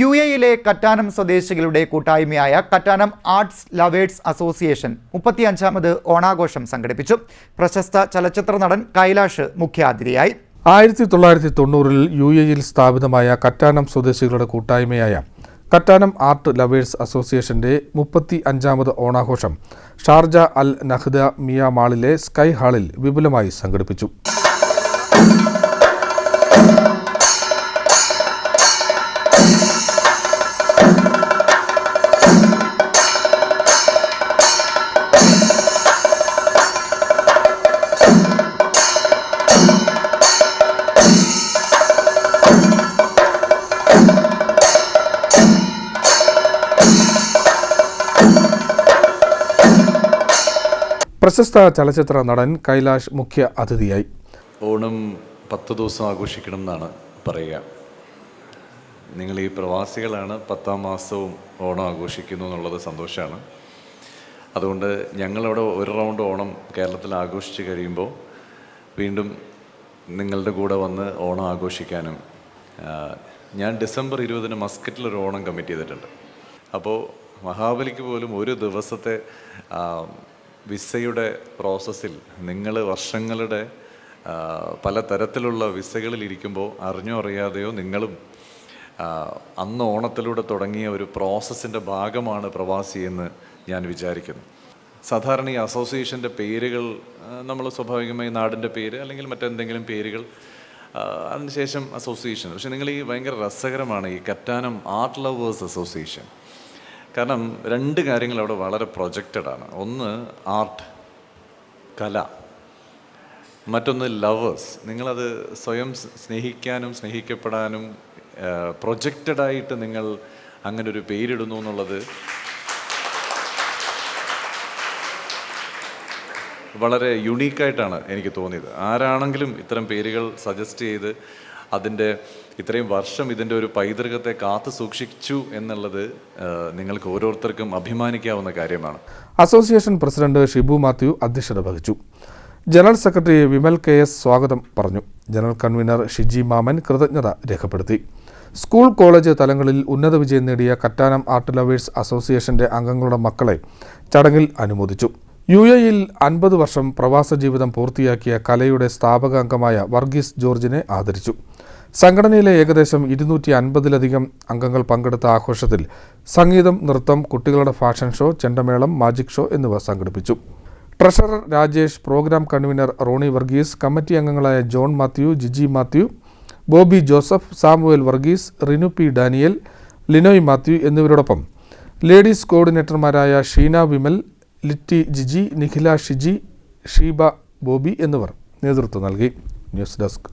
U എയിലെ കറ്റാനം സ്വദേശികളുടെ കൂട്ടായ്മയായ കറ്റാനം ആർട്സ് ലവേഴ്സ് അസോസിയേഷൻ മുപ്പത്തിയഞ്ചാമത് ഓണാഘോഷം സംഘടിപ്പിച്ചു. പ്രശസ്ത ചലച്ചിത്ര നടൻ കൈലാഷ് മുഖ്യാതിഥിയായി. ആയിരത്തി തൊള്ളായിരത്തി തൊണ്ണൂറിൽ യു എയിൽ സ്ഥാപിതമായ കറ്റാനം സ്വദേശികളുടെ കൂട്ടായ്മയായ കറ്റാനം ആർട്ട് ലവേഴ്സ് അസോസിയേഷന്റെ മുപ്പത്തി അഞ്ചാമത് ഓണാഘോഷം ഷാർജ അൽ നഹ്ദ മിയ മാളിലെ സ്കൈ ഹാളിൽ വിപുലമായി സംഘടിപ്പിച്ചു. പ്രശസ്ത ചലച്ചിത്ര നടൻ കൈലാഷ് മുഖ്യ അതിഥിയായി. ഓണം പത്ത് ദിവസം ആഘോഷിക്കണം എന്നാണ് പറയുക. നിങ്ങൾ ഈ പ്രവാസികളാണ് പത്താം മാസവും ഓണം ആഘോഷിക്കുന്നു എന്നുള്ളത് സന്തോഷമാണ്. അതുകൊണ്ട് ഞങ്ങളവിടെ ഒരു റൗണ്ട് ഓണം കേരളത്തിൽ ആഘോഷിച്ച് കഴിയുമ്പോൾ വീണ്ടും നിങ്ങളുടെ കൂടെ വന്ന് ഓണം ആഘോഷിക്കാനും ഞാൻ ഡിസംബർ ഇരുപതിന് മസ്കറ്റിൽ ഒരു ഓണം കമ്മിറ്റ് ചെയ്തിട്ടുണ്ട്. അപ്പോൾ മഹാബലിക്ക് പോലും ഒരു ദിവസത്തെ വിസയുടെ പ്രോസസ്സിൽ നിങ്ങൾ വർഷങ്ങളുടെ പല തരത്തിലുള്ള വിസകളിൽ ഇരിക്കുമ്പോൾ അറിഞ്ഞോ അറിയാതെയോ നിങ്ങളും അന്ന് ഓണത്തിലൂടെ തുടങ്ങിയ ഒരു പ്രോസസ്സിന്റെ ഭാഗമാണ് പ്രവാസി എന്ന് ഞാൻ വിചാരിക്കുന്നു. സാധാരണ ഈ അസോസിയേഷന്റെ പേരുകൾ നമ്മൾ സ്വാഭാവികമായി നാടിന്റെ പേര് അല്ലെങ്കിൽ മറ്റെന്തെങ്കിലും പേരുകൾ അതിനുശേഷം അസോസിയേഷൻ. പക്ഷേ നിങ്ങൾ ഈ ഭയങ്കര രസകരമാണ് ഈ കറ്റാനം ആർട്ട് ലവേഴ്സ് അസോസിയേഷൻ. കാരണം രണ്ട് കാര്യങ്ങൾ അവിടെ വളരെ പ്രൊജക്റ്റഡ് ആണ്. ഒന്ന് ആർട്ട് കല. മറ്റൊന്ന് ലവേഴ്സ്. നിങ്ങളത് സ്വയം സ്നേഹിക്കാനും സ്നേഹിക്കപ്പെടാനും പ്രൊജക്റ്റഡായിട്ട് നിങ്ങൾ അങ്ങനെ ഒരു പേരിടുന്നു എന്നുള്ളത് വളരെ യുണീക്കായിട്ടാണ് എനിക്ക് തോന്നിയത്. ആരാണെങ്കിലും ഇത്തരം പേരുകൾ സജസ്റ്റ് ചെയ്ത് അതിന്റെ ഇത്രയും വർഷം ഇതിന്റെ ഒരു പൈതൃകത്തെ കാത്തു സൂക്ഷിച്ചു എന്നുള്ളത് നിങ്ങൾക്ക് ഓരോരുത്തർക്കും അഭിമാനിക്കാവുന്ന കാര്യമാണ്. അസോസിയേഷൻ പ്രസിഡന്റ് ഷിബു മാത്യു അധ്യക്ഷത വഹിച്ചു. General secretary Vimal K S സ്വാഗതം പറഞ്ഞു. ജനറൽ കൺവീനർ ഷിജി മാമൻ കൃതജ്ഞത രേഖപ്പെടുത്തി. സ്കൂൾ കോളേജ് തലങ്ങളിൽ ഉന്നത വിജയം നേടിയ കറ്റാനം ആർട്ട് ലവേഴ്സ് അസോസിയേഷന്റെ അംഗങ്ങളുടെ മക്കളെ ചടങ്ങിൽ അനുമോദിച്ചു. യു എയിൽ അൻപത് വർഷം പ്രവാസ ജീവിതം പൂർത്തിയാക്കിയ കലയുടെ സ്ഥാപക അംഗമായ വർഗീസ് ജോർജിനെ ആദരിച്ചു. സംഘടനയിലെ ഏകദേശം ഇരുന്നൂറ്റി അൻപതിലധികം അംഗങ്ങൾ പങ്കെടുത്ത ആഘോഷത്തിൽ സംഗീതം നൃത്തം കുട്ടികളുടെ ഫാഷൻ ഷോ ചെണ്ടമേളം മാജിക് ഷോ എന്നിവ സംഘടിപ്പിച്ചു. Treasurer Rajesh programme convener Roni Varghese committee അംഗങ്ങളായ ജോൺ മാത്യു ജിജി മാത്യു ബോബി ജോസഫ് സാമുവേൽ വർഗീസ് റിനു പി ഡാനിയൽ ലിനോയ് മാത്യു എന്നിവരോടൊപ്പം ലേഡീസ് കോർഡിനേറ്റർമാരായ ഷീന വിമൽ ലിറ്റി ജിജി നിഖില ഷിജി ഷീബ ബോബി എന്നിവർ നേതൃത്വം നൽകി. News desk.